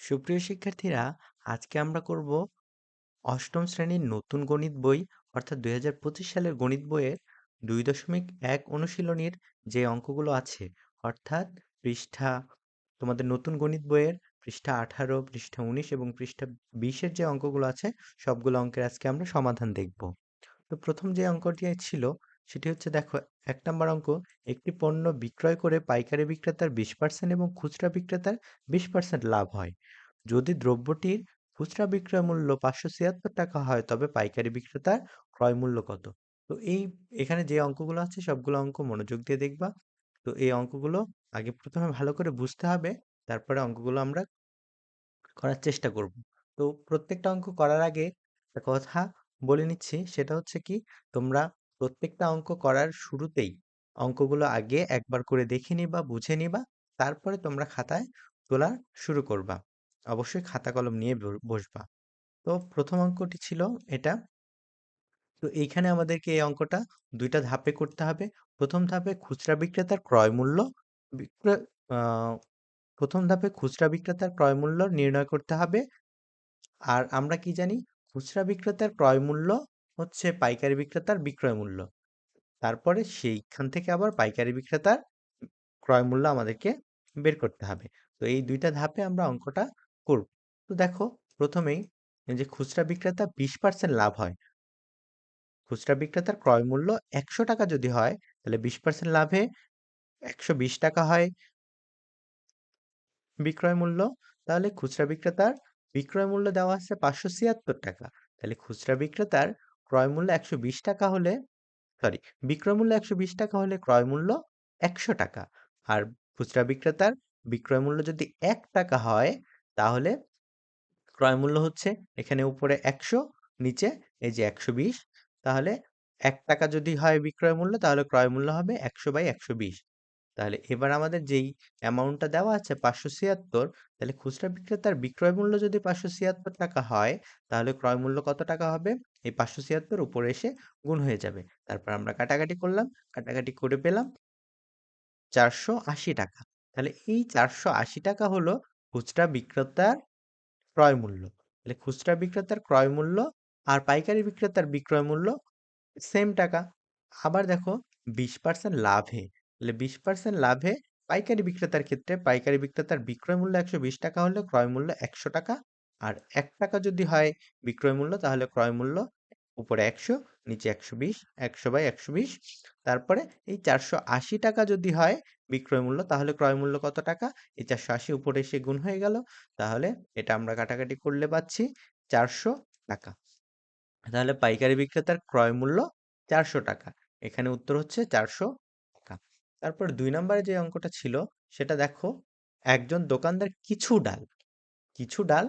সুপ্রিয় শিক্ষার্থীরা, আজকে আমরা করব অষ্টম শ্রেণির নতুন গণিত বই, অর্থাৎ দুই হাজার পঁচিশ সালের গণিত বইয়ের দুই দশমিক এক অনুশীলনীর যে অঙ্কগুলো আছে, অর্থাৎ পৃষ্ঠা, তোমাদের নতুন গণিত বইয়ের পৃষ্ঠা আঠারো, পৃষ্ঠা উনিশ এবং পৃষ্ঠা বিশের যে অঙ্কগুলো আছে, সবগুলো অঙ্কের আজকে আমরা সমাধান দেখব। তো প্রথম যে অঙ্কটি ছিল সেটি হচ্ছে দেখো, এক নম্বর অঙ্ক, একটি পণ্য বিক্রয় করে পাইকারি বিক্রেতার বিশ পার্সেন্ট এবং খুচরা বিক্রেতার বিশ পার্সেন্ট লাভ হয়। যদি দ্রব্যটির খুচরা বিক্রয় মূল্য পাঁচশো ছিয়াত্তর টাকা হয়, তবে পাইকারি বিক্রেতার ক্রয় মূল্য কত? তো এই, এখানে যে অঙ্কগুলো আছে, সবগুলো অঙ্ক মনোযোগ দিয়ে দেখবা। তো এই অঙ্কগুলো আগে প্রথমে ভালো করে বুঝতে হবে, তারপরে অঙ্কগুলো আমরা করার চেষ্টা করব। তো প্রত্যেকটা অঙ্ক করার আগে একটা কথা বলে নিচ্ছি, সেটা হচ্ছে কি, তোমরা প্রত্যেকটা অঙ্ক করার শুরুতেই অঙ্কগুলো আগে একবার করে দেখে নিবা, বুঝে নিবা, তারপরে তোমরা খাতায় তোলা শুরু করবা। অবশ্যই খাতা কলম নিয়ে বসবা। তো প্রথম অঙ্কটি ছিল এটা। তো এইখানে আমাদেরকে এই অঙ্কটা দুইটা ধাপে করতে হবে। প্রথম ধাপে খুচরা বিক্রেতার ক্রয় মূল্য প্রথম ধাপে খুচরা বিক্রেতার ক্রয় মূল্য নির্ণয় করতে হবে। আর আমরা কি জানি? খুচরা বিক্রেতার ক্রয় মূল্য হচ্ছে পাইকারি বিক্রেতার বিক্রয় মূল্য। তারপরে সেইখান থেকে আবার পাইকারি বিক্রেতার ক্রয় মূল্য আমাদেরকে বের করতে হবে। তো এই দুইটা ধাপে আমরা অঙ্কটা করব। তো দেখো, প্রথমেই যে খুচরা বিক্রেতা বিশ পার্সেন্ট লাভ হয়। খুচরা বিক্রেতার ক্রয় মূল্য একশো টাকা যদি হয়, তাহলে বিশ পার্সেন্ট লাভে একশো বিশ টাকা হয় বিক্রয় মূল্য। তাহলে খুচরা বিক্রেতার বিক্রয় মূল্য দেওয়া আছে পাঁচশো ছিয়াত্তর টাকা। তাহলে খুচরা বিক্রেতার ক্রয় মূল্য একশো বিশ টাকা হলে সরি বিক্রয় মূল্য একশো বিশ টাকা হলে ক্রয় মূল্য একশো টাকা। আর খুচরা বিক্রেতার বিক্রয় মূল্য যদি এক টাকা হয়, তাহলে ক্রয় মূল্য হচ্ছে এখানে উপরে একশো, নিচে এই যে একশো বিশ। তাহলে এক টাকা যদি হয় বিক্রয় মূল্য, তাহলে ক্রয় মূল্য হবে একশো বাই একশো বিশ। তাহলে এবার আমাদের যেই অ্যামাউন্টটা দেওয়া আছে পাঁচশো ছিয়াত্তর, তাহলে খুচরা বিক্রেতার বিক্রয় মূল্য যদি পাঁচশো ছিয়াত্তর টাকা হয়, তাহলে ক্রয় মূল্য কত টাকা হবে? এই পাঁচশো ছিয়াত্তর উপরে এসে গুণ হয়ে যাবে। তারপর আমরা কাটাকাটি করলাম, কাটাকাটি করে পেলাম চারশো আশি টাকা। তাহলে এই চারশো আশি টাকা হলো খুচরা বিক্রেতার ক্রয় মূল্য। তাহলে খুচরা বিক্রেতার ক্রয় মূল্য আর পাইকারি বিক্রেতার বিক্রয় মূল্য সেম টাকা। আবার দেখো বিশ পার্সেন্ট লাভে। তাহলে বিশ পার্সেন্ট লাভে পাইকারি বিক্রেতার ক্ষেত্রে পাইকারি বিক্রেতার বিক্রয় মূল্য একশো বিশ টাকা হলে ক্রয় মূল্য একশো টাকা। আর এক টাকা যদি হয় বিক্রয় মূল্য, তাহলে ক্রয় মূল্য উপরে একশো, নিচে একশো বিশ, একশো বাই একশো বিশ। তারপরে এই চারশো আশি টাকা যদি হয় বিক্রয় মূল্য, তাহলে ক্রয় মূল্য কত টাকা? এই চারশো আশি উপরে এসে গুণ হয়ে গেল। তাহলে এটা আমরা কাটাকাটি করলে পাচ্ছি চারশো টাকা। তাহলে পাইকারি বিক্রেতার ক্রয় মূল্য চারশো টাকা। এখানে উত্তর হচ্ছে চারশো টাকা। তারপর দুই নম্বরে যে অঙ্কটা ছিল, সেটা দেখো। একজন দোকানদার কিছু ডাল কিছু ডাল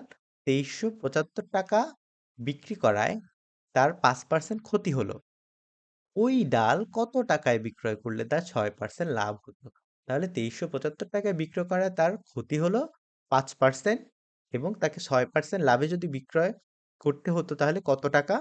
তেইশশো পঁচাত্তর টাকা বিক্রি করায় তার পাঁচ পার্সেন্ট ক্ষতি হলো। ওই ডাল কত টাকায় বিক্রয় করলে তার ছয় পার্সেন্ট লাভ হতো তাহলে তেইশশো পঁচাত্তর টাকায় বিক্রয় করায় তার ক্ষতি হলো পাঁচ পার্সেন্ট এবং তাকে ছয় পার্সেন্ট লাভে যদি বিক্রয় করতে হতো তাহলে কত টাকা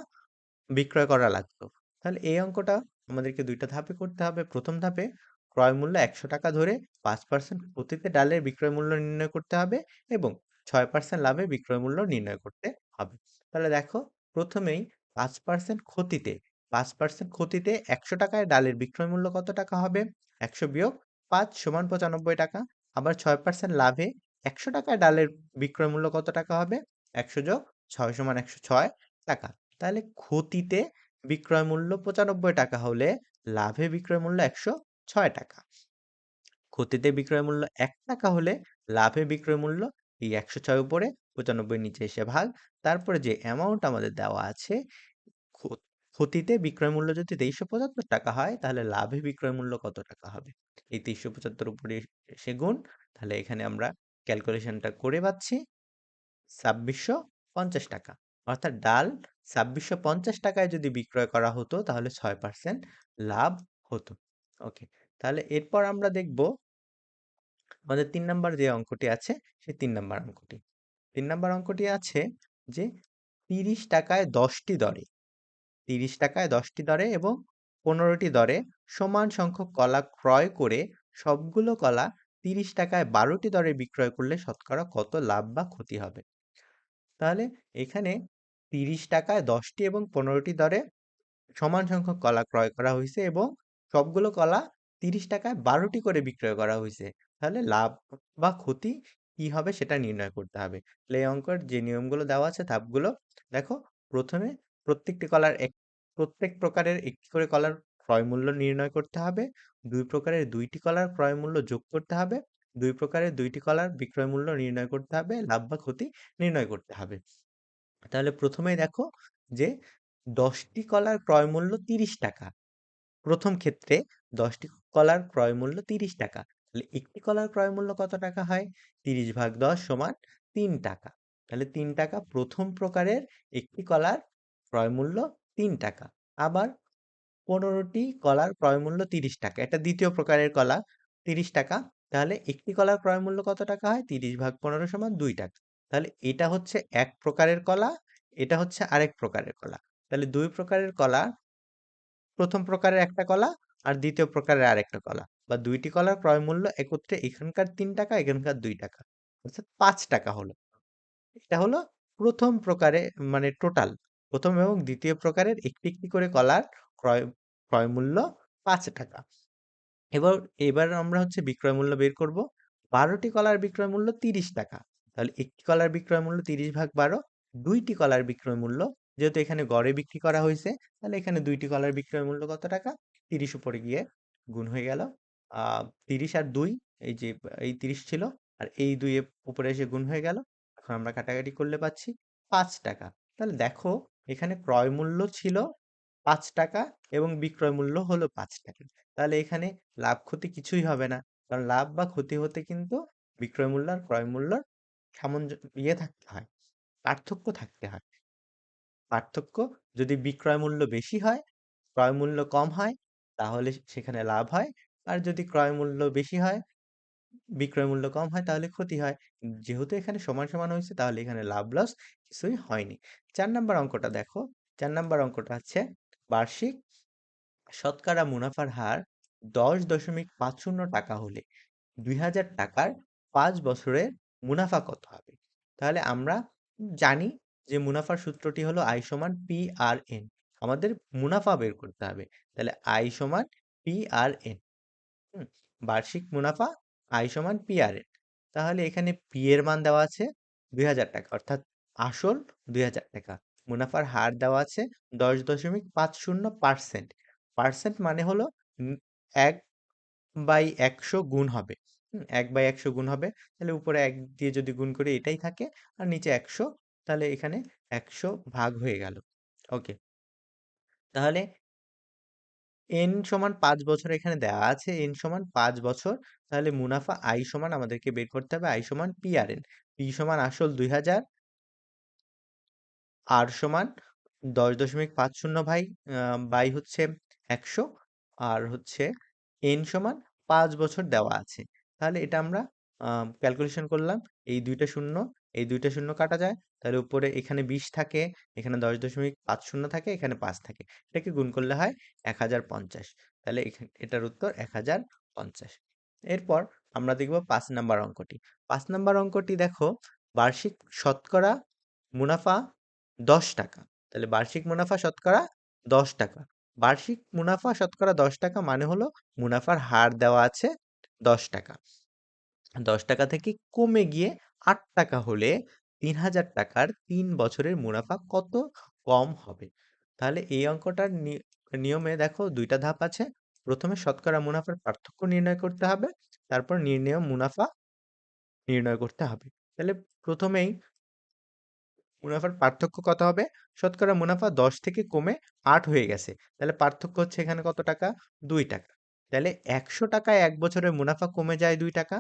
বিক্রয় করা লাগতো? তাহলে এই অঙ্কটা আমাদেরকে দুইটা ধাপে করতে হবে। প্রথম ধাপে ক্রয় মূল্য একশো টাকা ধরে পাঁচ পার্সেন্ট প্রতিতে ডালের বিক্রয় মূল্য নির্ণয় করতে হবে এবং ছয় পার্সেন্ট লাভে বিক্রয় মূল্য নির্ণয় করতে হবে। তাহলে দেখো, প্রথমেই পাঁচ পার্সেন্ট ক্ষতিতে, পাঁচ পার্সেন্ট ক্ষতিতে একশো টাকায় ডালের বিক্রয় মূল্য কত টাকা হবে? একশো বিয়োগ পাঁচ সমান পঁচানব্বই টাকা। আবার ছয় পার্সেন্ট লাভে একশো টাকায় ডালের বিক্রয় মূল্য কত টাকা হবে? একশো যোগ ছয় সমান একশো ছয় টাকা। তাহলে ক্ষতিতে বিক্রয় মূল্য পঁচানব্বই টাকা হলে লাভে বিক্রয় মূল্য একশো ছয় টাকা। ক্ষতিতে বিক্রয় মূল্য এক টাকা হলে লাভে বিক্রয় মূল্য এই একশো ছয় উপরে পঁচানব্বই নিচে এসে ভাগ তারপরে যে অ্যামাউন্ট আমাদের দেওয়া আছে ক্ষতিতে বিক্রয় মূল্য যদি তেইশশো পঁচাত্তর টাকা হয়, তাহলে লাভে বিক্রয় মূল্য কত টাকা হবে? এই তেইশশো পঁচাত্তর উপরে এসে গুণ, তাহলে এখানে আমরা ক্যালকুলেশনটা করে পাচ্ছি ছাব্বিশশো পঞ্চাশ টাকা। অর্থাৎ ডাল ছাব্বিশশো পঞ্চাশ টাকায় যদি বিক্রয় করা হতো, তাহলে ছয় পার্সেন্ট লাভ হতো। ওকে তাহলে এরপর আমরা দেখব আমাদের তিন নাম্বার যে অঙ্কটি আছে, সেই তিন নাম্বার অঙ্কটি। তিন নাম্বার অঙ্কটি আছে যে তিরিশ টাকায় দশটি দরে, তিরিশ টাকায় দশটি দরে এবং পনেরোটি দরে সমান সংখ্যক কলা ক্রয় করে সবগুলো কলা তিরিশ টাকায় বারোটি দরে বিক্রয় করলে শতকরা কত লাভ বা ক্ষতি হবে? তাহলে এখানে তিরিশ টাকায় দশটি এবং পনেরোটি দরে সমান সংখ্যক কলা ক্রয় করা হয়েছে এবং সবগুলো কলা তিরিশ টাকায় বারোটি করে বিক্রয় করা হয়েছে তাহলে লাভ বা ক্ষতি কি হবে সেটা নির্ণয় করতে হবে। এই অঙ্কের যে নিয়মগুলো দেওয়া আছে ধাপগুলো, দেখো প্রথমে প্রত্যেকটি কলার এক, প্রত্যেক প্রকারের একটি করে কলার ক্রয় মূল্য নির্ণয় করতে হবে। দুই প্রকারের দুইটি কলার ক্রয় মূল্য যোগ করতে হবে। দুই প্রকারের দুইটি কলার বিক্রয় মূল্য নির্ণয় করতে হবে, লাভ বা ক্ষতি নির্ণয় করতে হবে। তাহলে প্রথমেই দেখো যে দশটি কলার ক্রয় মূল্য তিরিশ টাকা। প্রথম ক্ষেত্রে দশটি কলার ক্রয় মূল্য তিরিশ টাকা। তাহলে একটি কলার ক্রয় মূল্য কত টাকা হয়? তিরিশ ভাগ দশ সমান তিন টাকা। তাহলে তিন টাকা প্রথম প্রকারের একটি কলার ক্রয় মূল্য তিন টাকা। আবার পনেরোটি কলার ক্রয় মূল্য তিরিশ টাকা। এটা দ্বিতীয় প্রকারের কলা, তিরিশ টাকা। তাহলে একটি কলার ক্রয় মূল্য কত টাকা হয়? তিরিশ ভাগ পনেরো সমান দুই টাকা। তাহলে এটা হচ্ছে এক প্রকারের কলা, এটা হচ্ছে আরেক প্রকারের কলা। তাহলে দুই প্রকারের কলা, প্রথম প্রকারের একটা কলা আর দ্বিতীয় প্রকারের আরেকটা কলা। বা দুইটি কলার ক্রয় মূল্য একত্রে এখানকার তিন টাকা, এখানকার দুই টাকা। অর্থাৎ পাঁচ টাকা হলো। এটা হলো প্রথম প্রকারে মানে টোটাল প্রথম এবং দ্বিতীয় প্রকারের একটি একটি করে কলার ক্রয় ক্রয় মূল্য পাঁচ টাকা। এবার এবার আমরা হচ্ছে বিক্রয় মূল্য বের করব। বারোটি কলার বিক্রয় মূল্য তিরিশ টাকা। তাহলে একটি কলার বিক্রয় মূল্য তিরিশ ভাগ বারো, দুইটি কলার বিক্রয় মূল্য যেহেতু এখানে গড়ে বিক্রি করা হয়েছে, তাহলে এখানে দুইটি কলার বিক্রয় মূল্য কত টাকা? তিরিশ উপরে গিয়ে গুণ হয়ে গেল। তিরিশ আর দুই, এই যে, এই তিরিশ ছিল। আর এই দুই উপরে এসে গুণ হয়ে গেল। এখন আমরা কাটাকাটি করলে পাচ্ছি পাঁচ টাকা। তাহলে দেখো, এখানে ক্রয় মূল্য ছিল পাঁচ টাকা এবং বিক্রয় মূল্য হলো পাঁচ টাকা। তাহলে এখানে লাভ ক্ষতি কিছুই হবে না। কারণ লাভ বা ক্ষতি হতে কিন্তু বিক্রয় মূল্য আর ক্রয় মূল্যর সামঞ্জ ইয়ে থাকতে হয়, পার্থক্য থাকতে হয়। পার্থক্য যদি বিক্রয় মূল্য বেশি হয়, ক্রয় মূল্য কম হয়, তাহলে সেখানে লাভ হয়। আর যদি ক্রয় মূল্য বেশি হয়, বিক্রয় মূল্য কম হয়, তাহলে ক্ষতি হয়। যেহেতু এখানে সমান সমান হয়েছে, তাহলে এখানে লাভ লস কিছুই হয়নি। চার নাম্বার অঙ্কটা দেখো। চার নাম্বার অঙ্কটা হচ্ছে বার্ষিক শতকরা মুনাফার হার দশ দশমিক পাঁচ শূন্য টাকা হলে দুই হাজার টাকার পাঁচ বছরের মুনাফা কত হবে? তাহলে আমরা জানি যে মুনাফার সূত্রটি হলো আই সমান পি আর এন আমাদের মুনাফা বের করতে হবে। তাহলে আই সমান পি আর এন বার্ষিক মুনাফা আই সমান পি আর তাহলে এখানে পি এর মান দেওয়া আছে দুই হাজার টাকা, অর্থাৎ আসল দুই হাজার টাকা। মুনাফার হার দেওয়া আছে দশ দশমিক পাঁচ শূন্য পার্সেন্ট। পার্সেন্ট মানে হলো এক বাই একশো গুণ হবে। এক বাই একশো গুণ হবে। তাহলে উপরে এক দিয়ে যদি গুণ করি এটাই থাকে, আর নিচে একশো, তাহলে এখানে একশো ভাগ হয়ে গেল। ওকে। তাহলে এন সমান পাঁচ বছর এখানে দেওয়া আছে এন সমান পাঁচ বছর, তাহলে মুনাফা আই সমান আমাদেরকে বের করতে হবে আই সমান পি আর এন পি সমান আসল দুই হাজার আর সমান দশ দশমিক পাঁচ শূন্য ভাই বাই হচ্ছে একশো, আর হচ্ছে এন সমান পাঁচ বছর দেওয়া আছে। তাহলে এটা আমরা ক্যালকুলেশন করলাম, এই দুইটা শূন্য, এই দুইটা শূন্য কাটা যায় তাহলে উপরে এখানে বিশ থাকে, এখানে দশ দশমিক পাঁচ শূন্য থাকে, এখানে পাঁচ থাকে। এটাকে গুণ করলে হয় এক হাজার পঞ্চাশ। তাহলে এটার উত্তর এক হাজার পঞ্চাশ। এরপর আমরা দেখব পাঁচ নাম্বার অঙ্কটি। পাঁচ নাম্বার অঙ্কটি দেখো, বার্ষিক শতকরা মুনাফা দশ টাকা। তাহলে বার্ষিক মুনাফা শতকরা দশ টাকা। বার্ষিক মুনাফা শতকরা দশ টাকা মানে হলো মুনাফার হার দেওয়া আছে দশ টাকা। দশ টাকা থেকে কমে গিয়ে আট টাকা হলে তিন হাজার টাকার তিন বছরের মুনাফা কত কম হবে? তাহলে এই অঙ্কটার নিয়মে দেখো দুইটা ধাপ আছে। প্রথমে শতকরা মুনাফার পার্থক্য নির্ণয় করতে হবে, তারপর নির্ণয় মুনাফা নির্ণয় করতে হবে। তাহলে প্রথমেই মুনাফার পার্থক্য কত হবে? শতকরা মুনাফা দশ থেকে কমে আট হয়ে গেছে। তাহলে পার্থক্য হচ্ছে এখানে কত টাকা? দুই টাকা। তাহলে একশো টাকায় এক বছরের মুনাফা কমে যায় দুই টাকা,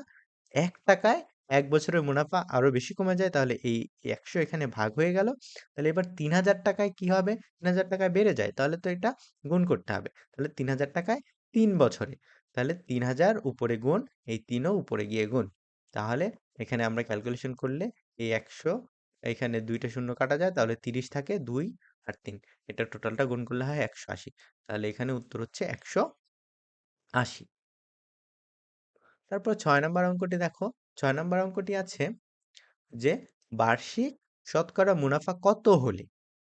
এক টাকায় এক বছরের মুনাফা আরও বেশি কমে যায়, তাহলে এই একশো এখানে ভাগ হয়ে গেল। তাহলে এবার তিন হাজার টাকায় কি হবে? তিন হাজার টাকায় বেড়ে যায়, তাহলে তো এটা গুণ করতে হবে। তাহলে তিন হাজার টাকায় তিন বছরে, তাহলে তিন হাজার উপরে গুণ, এই তিনও উপরে গিয়ে গুণ। তাহলে এখানে আমরা ক্যালকুলেশন করলে এই একশো, এখানে দুইটা শূন্য কাটা যায়, তাহলে তিরিশ থাকে দুই আর তিন। এটা টোটালটা গুণ করলে হয় একশো আশি। তাহলে এখানে উত্তর হচ্ছে একশো আশি। তারপর ৬ নাম্বার অঙ্কটি দেখো। ৬ নম্বর অঙ্কটি আছে যে, বার্ষিক শতকরা মুনাফা কত হলে?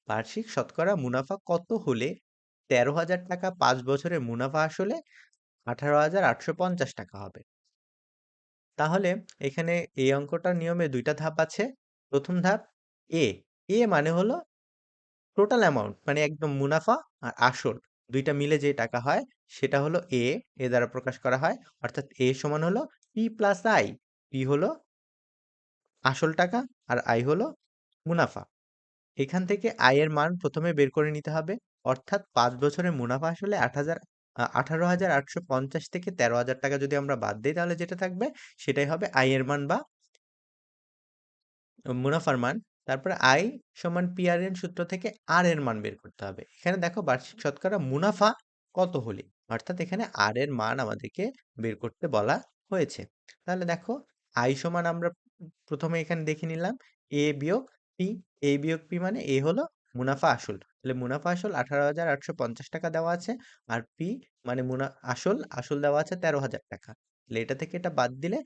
বার্ষিক শতকরা মুনাফা কত হলে তেরো হাজার টাকা পাঁচ বছরের মুনাফা আসলে আঠারো হাজার আটশো পঞ্চাশ টাকা হবে? তাহলে এখানে এই অঙ্কটার নিয়মে দুইটা ধাপ আছে। প্রথম ধাপ এ এ মানে হলো টোটাল অ্যামাউন্ট মানে একদম মুনাফা আর আসল। দুইটা মিলে যে টাকা হয়, সেটা হলো এ এ দ্বারা প্রকাশ করা হয়। অর্থাৎ এ সমান হলো পি প্লাস আই পি হলো আসল টাকা আর আই হলো মুনাফা। এখান থেকে আয়ের মান প্রথমে বের করে নিতে হবে। অর্থাৎ পাঁচ বছরে মুনাফা আসলে আট হাজার আঠারো হাজার আটশো পঞ্চাশ থেকে তেরো হাজার টাকা যদি আমরা বাদ দিই তাহলে যেটা থাকবে সেটাই হবে আয়ের মান বা মুনাফার মান। তারপরে আই সমান পিআরএন সূত্র থেকে আর এর মান বের করতে হবে। এখানে দেখো বার্ষিক শতকরা মুনাফা কত হলে? অর্থাৎ এখানে আর এর মান আমাদেরকে বের করতে বলা হয়েছে। তাহলে দেখো আই সমান আমরা প্রথমে এখানে দেখে নিলাম এ বিয়োগ পি, এ বিয়োগ পি মানে এ হলো মুনাফা আসল। তাহলে মুনাফা আসল আঠারো হাজার আটশো পঞ্চাশ টাকা দেওয়া আছে আর পি মানে মুনা, আসল আসল দেওয়া আছে তেরো হাজার টাকা। তাহলে এটা থেকে এটা বাদ দিলে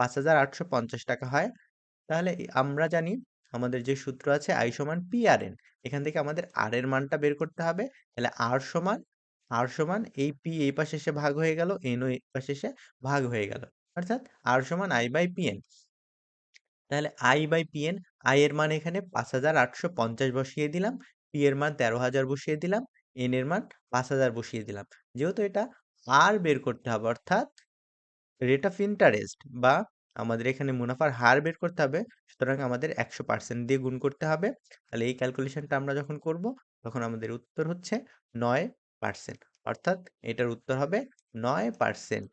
পাঁচ হাজার আটশো পঞ্চাশ টাকা হয়। তাহলে আমরা জানি আমাদের যে সূত্র আছে আই সমান পি আর এন, এখান থেকে আমাদের আর এর মানটা বের করতে হবে। তাহলে আর সমান আর সমান এই পি এই পাশে এসে ভাগ হয়ে গেল এনও এই পাশে এসে ভাগ হয়ে গেল। অর্থাৎ আর সমান আই বাই পি এন তাহলে I by P N I এর মান এখানে পাঁচ হাজার আটশো পঞ্চাশ বসিয়ে দিলাম পি এর মান তেরো হাজার বসিয়ে দিলাম এন এর মান পাঁচ হাজার বসিয়ে দিলাম। যেহেতু এটা আর বের করতে হবে, অর্থাৎ রেট অফ ইন্টারেস্ট বা আমাদের এখানে মুনাফার হার বের করতে হবে, সুতরাং আমাদের একশো পার্সেন্ট দিয়ে গুণ করতে হবে। তাহলে এই ক্যালকুলেশনটা আমরা যখন করব, তখন আমাদের উত্তর হচ্ছে নয় পার্সেন্ট অর্থাৎ এটার উত্তর হবে নয় পার্সেন্ট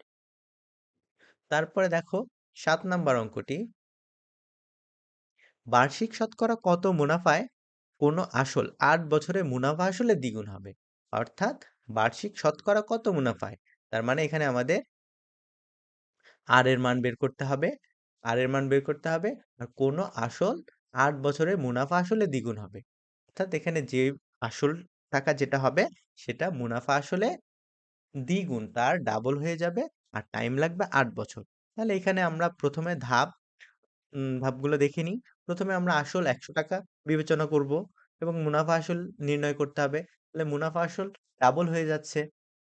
তারপরে দেখো সাত নাম্বার অঙ্কটি। বার্ষিক শতকরা কত মুনাফায় কোনো আসল আট বছরে মুনাফা আসলে দ্বিগুণ হবে। অর্থাৎ বার্ষিক শতকরা কত মুনাফায় তার মানে এখানে আমাদের আর এর মান বের করতে হবে, আর এর মান বের করতে হবে, আর কোনো আসল আট বছরে মুনাফা আসলে দ্বিগুণ হবে। অর্থাৎ এখানে যে আসল টাকা যেটা হবে, সেটা মুনাফা আসলে দ্বিগুণ, তার ডাবল হয়ে যাবে। আর টাইম লাগবে আট বছর। তাহলে এখানে আমরা প্রথমে ধাপ ধাপগুলো দেখে নিই। প্রথমে আমরা আসল একশো টাকা বিবেচনা করব এবং মুনাফা আসল নির্ণয় করতে হবে। তাহলে মুনাফা আসল ডাবল হয়ে যাচ্ছে।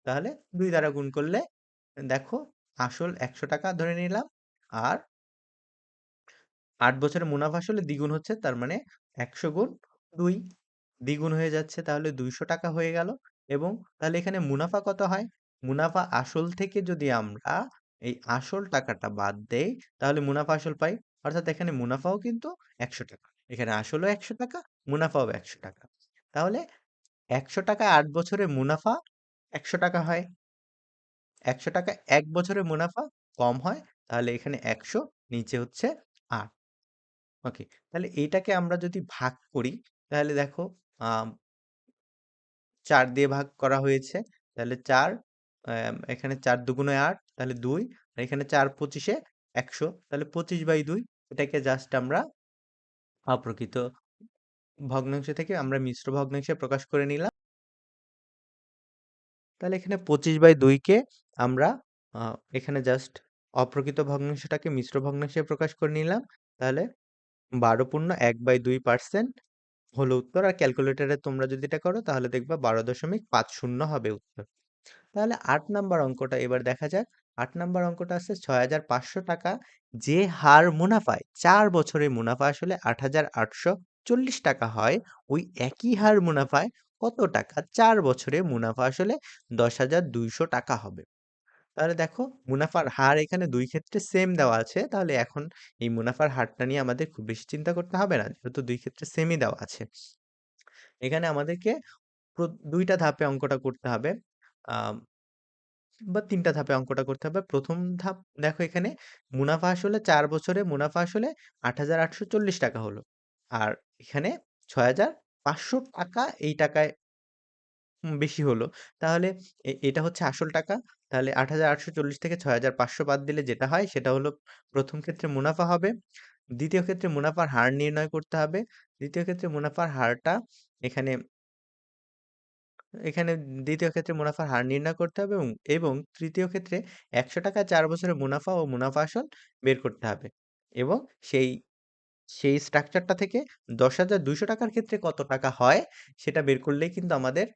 তাহলে দুই দ্বারা গুণ করলে, দেখো আসল একশো টাকা ধরে নিলাম আর আট বছরের মুনাফা আসলে দ্বিগুণ হচ্ছে, তার মানে একশো গুণ দুই দ্বিগুণ হয়ে যাচ্ছে। তাহলে দুইশো টাকা হয়ে গেল এবং তাহলে এখানে মুনাফা কত হয়? মুনাফা আসল থেকে যদি আমরা এই আসল টাকাটা বাদ দেই, তাহলে মুনাফা আসল পাই। অর্থাৎ এখানে মুনাফাও কিন্তু একশো টাকা, এখানে আসলও একশো টাকা, মুনাফাও একশো টাকা। তাহলে একশো টাকা আট বছরে মুনাফা একশো টাকা হয়। একশো টাকা এক বছরে মুনাফা কম হয়, তাহলে এখানে একশো, নিচে হচ্ছে আট। ওকে তাহলে এইটাকে আমরা যদি ভাগ করি, তাহলে দেখো চার দিয়ে ভাগ করা হয়েছে, তাহলে চার এখানে চার দুগুণে আট, তাহলে দুই, আর এখানে চার পঁচিশে একশো, তাহলে পঁচিশ বাই দুই, এটাকে জাস্ট আমরা অপ্রকৃত ভগ্নাংশ থেকে আমরা মিশ্র ভগ্নাংশে প্রকাশ করে নিলাম। তাহলে এখানে পঁচিশ বাই দুইকে আমরা এখানে জাস্ট অপ্রকৃত ভগ্নাংশটাকে মিশ্র ভগ্নাংশে প্রকাশ করে নিলাম। তাহলে বারো পূর্ণ এক বাই দুই পার্সেন্ট হলো উত্তর, আর ক্যালকুলেটারে তোমরা যদি এটা করো, তাহলে দেখবা বারো দশমিক পাঁচ শূন্য হবে উত্তর। তাহলে আট নাম্বার অঙ্কটা এবার দেখা যাক। আট নাম্বার অঙ্কটা আছে ছয় হাজার পাঁচশো টাকা। যে হার মুনাফায় চার বছরে মুনাফা আসলে আট হাজার আটশো চল্লিশ টাকা হয়। ওই একই হার মুনাফায় কত টাকা? চার বছরে মুনাফা আসলে দশ হাজার দুইশো টাকা হবে। তাহলে দেখো মুনাফার হার এখানে দুই ক্ষেত্রে সেম দেওয়া আছে। তাহলে এখন এই মুনাফার হারটা নিয়ে আমাদের খুব বেশি চিন্তা করতে হবে না। যেহেতু দুই ক্ষেত্রে সেমই দেওয়া আছে। এখানে আমাদেরকে দুইটা ধাপে অঙ্কটা করতে হবে। বা তিনটা ধাপে অঙ্কটা করতে হবে। প্রথম ধাপ দেখো এখানে মুনাফা আসলে চার বছরে মুনাফা আসলে টাকা হলো। আর এখানে ছয় হাজার পাঁচশো টাকা এই টাকায় বেশি হলো। তাহলে এটা হচ্ছে আসল টাকা। তাহলে আট হাজার আটশো চল্লিশ থেকে ছয় হাজার পাঁচশো বাদ দিলে যেটা হয় সেটা হলো প্রথম ক্ষেত্রে মুনাফা হবে। দ্বিতীয় ক্ষেত্রে মুনাফার হার নির্ণয় করতে হবে। দ্বিতীয় ক্ষেত্রে মুনাফার হারটা এখানে এখানে দ্বিতীয় ক্ষেত্রে মুনাফার হার নির্ণয় করতে হবে এবং এবং তৃতীয় ক্ষেত্রে একশো টাকা চার বছরের মুনাফা ও মুনাফা আসল বের করতে হবে। এবং সেই সেই স্ট্রাকচারটা থেকে দশ হাজার দুইশো টাকার ক্ষেত্রে কত টাকা হয়, সেটা বের করলেই কিন্তু আমাদের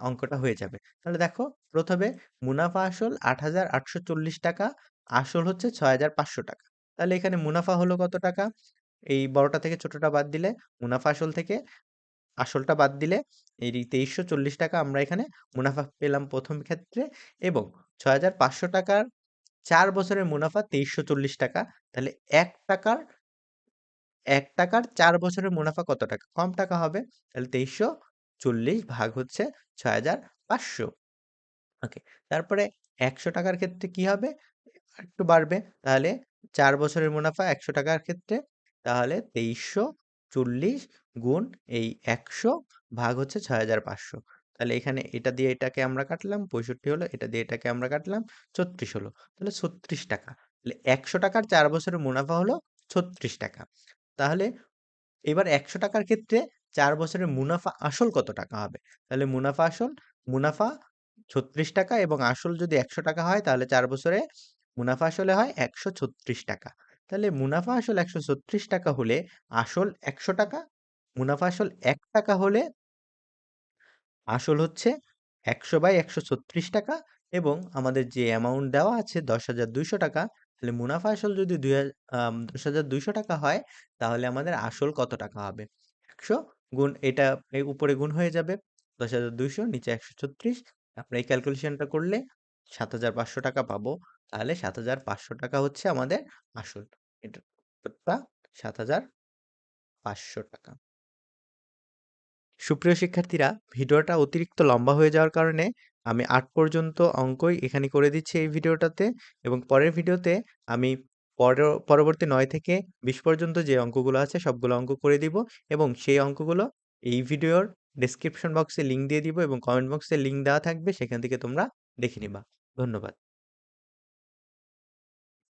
অঙ্কটা হয়ে যাবে। তাহলে দেখো, প্রথমে মুনাফা আসল আট হাজার আটশো চল্লিশ টাকা, আসল হচ্ছে ছয় হাজার পাঁচশো টাকা। তাহলে এখানে মুনাফা হলো কত টাকা? এই বড়টা থেকে ছোটটা বাদ দিলে মুনাফা আসল থেকে আসলটা বাদ দিলে এই তেইশশো চল্লিশ টাকা আমরা এখানে মুনাফা পেলাম প্রথম ক্ষেত্রে এবং ছয় হাজার পাঁচশো টাকার চার বছরের মুনাফা তেইশশো চল্লিশ টাকা। তাহলে এক টাকার এক টাকার চার বছরের মুনাফা কত টাকা? কম টাকা হবে। তাহলে তেইশশো চল্লিশ ভাগ হচ্ছে ছয় হাজার পাঁচশো। ওকে তারপরে একশো টাকার ক্ষেত্রে কি হবে? একটু বাড়বে। তাহলে চার বছরের মুনাফা একশো টাকার ক্ষেত্রে। তাহলে তেইশশো চল্লিশ গুণ এই একশো ভাগ হচ্ছে ছয় হাজার পাঁচশো। তাহলে এখানে এটা দিয়ে এটাকে আমরা কাটলাম, পঁয়ষট্টি হলো, এটা দিয়ে এটাকে আমরা কাটলাম, ছত্রিশ হলো। তাহলে ছত্রিশ টাকা। তাহলে একশো টাকার চার বছরের মুনাফা হলো ছত্রিশ টাকা। তাহলে এবার একশো টাকার ক্ষেত্রে চার বছরের মুনাফা আসল কত টাকা হবে? তাহলে মুনাফা আসল, মুনাফা ছত্রিশ টাকা এবং আসল যদি একশো টাকা হয়, তাহলে চার বছরে মুনাফা আসলে হয় একশো ছত্রিশ টাকা। তাহলে মুনাফা আসল একশো ছত্রিশ টাকা হলে আসল একশো টাকা, মুনাফা আসল এক টাকা হলে আসল হচ্ছে একশো বাই একশো ছত্রিশ টাকা এবং আমাদের যে অ্যামাউন্ট দেওয়া আছে দশ হাজার দুইশো টাকা, তাহলে মুনাফা আসল যদি দুই দশ হাজার দুইশো টাকা হয়, তাহলে আমাদের আসল কত টাকা হবে? একশো গুণ এটা উপরে গুণ হয়ে যাবে দশ হাজার দুইশো, নিচে একশো ছত্রিশ। আমরা এই ক্যালকুলেশনটা করলে সাত হাজার পাঁচশো টাকা পাবো। তাহলে সাত হাজার পাঁচশো টাকা হচ্ছে আমাদের আসল। এটা সাত হাজার পাঁচশো টাকা। সুপ্রিয় শিক্ষার্থীরা, ভিডিওটা অতিরিক্ত লম্বা হয়ে যাওয়ার কারণে আমি আট পর্যন্ত অঙ্কই এখানে করে দিচ্ছি এই ভিডিওটাতে এবং পরের ভিডিওতে আমি পর- পরবর্তী নয় থেকে বিশ পর্যন্ত যে অঙ্কগুলো আছে সবগুলো অঙ্ক করে দিব এবং সেই অঙ্কগুলো এই ভিডিওর ডেসক্রিপশন বক্সে লিঙ্ক দিয়ে দিব এবং কমেন্ট বক্সে লিঙ্ক দেওয়া থাকবে, সেখান থেকে তোমরা দেখে নিবা। ধন্যবাদ।